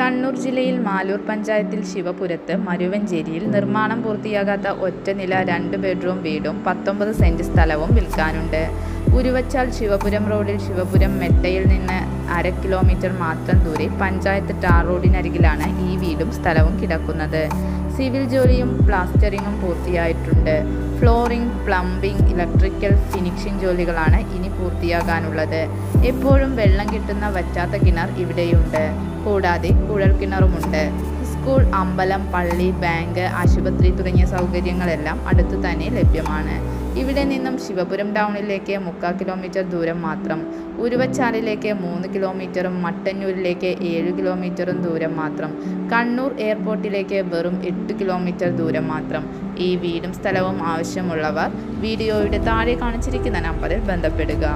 കണ്ണൂർ ജില്ലയിൽ മാലൂർ പഞ്ചായത്തിൽ ശിവപുരത്ത് മരുവഞ്ചേരിയിൽ നിർമ്മാണം പൂർത്തിയാകാത്ത ഒറ്റനില രണ്ട് ബെഡ്റൂം വീടും പത്തൊമ്പത് സെന്റ് സ്ഥലവും വിൽക്കാനുണ്ട്. ഉരുവച്ചാൽ ശിവപുരം റോഡിൽ ശിവപുരം മെട്ടയിൽ നിന്ന് അര കിലോമീറ്റർ മാത്രം ദൂരെ പഞ്ചായത്ത് ടാർ റോഡിനരികിലാണ് ഈ വീടും സ്ഥലവും കിടക്കുന്നത്. സിവിൽ ജോലിയും പ്ലാസ്റ്ററിങ്ങും പൂർത്തിയായിട്ടുണ്ട്. ഫ്ലോറിംഗ് പ്ലംബിംഗ് ഇലക്ട്രിക്കൽ ഫിനിഷിംഗ് ജോലികളാണ് ഇനി പൂർത്തിയാകാനുള്ളത്. എപ്പോഴും വെള്ളം കിട്ടുന്ന വറ്റാത്ത കിണർ ഇവിടെയുണ്ട്. കൂടാതെ കുഴൽക്കിണറുമുണ്ട്. സ്കൂൾ അമ്പലം പള്ളി ബാങ്ക് ആശുപത്രി തുടങ്ങിയ സൗകര്യങ്ങളെല്ലാം അടുത്തു തന്നെ ലഭ്യമാണ്. ഇവിടെ നിന്നും ശിവപുരം ടൗണിലേക്ക് മുക്കാൽ കിലോമീറ്റർ ദൂരം മാത്രം ഉരുവച്ചാലിലേക്ക് മൂന്ന് കിലോമീറ്ററും മട്ടന്നൂരിലേക്ക് ഏഴ് കിലോമീറ്ററും ദൂരം മാത്രം കണ്ണൂർ എയർപോർട്ടിലേക്ക് വെറും എട്ട് കിലോമീറ്റർ ദൂരം മാത്രം. ഈ വീടും സ്ഥലവും ആവശ്യമുള്ളവർ വീഡിയോയുടെ താഴെ കാണിച്ചിരിക്കുന്ന നമ്പറിൽ ബന്ധപ്പെടുക.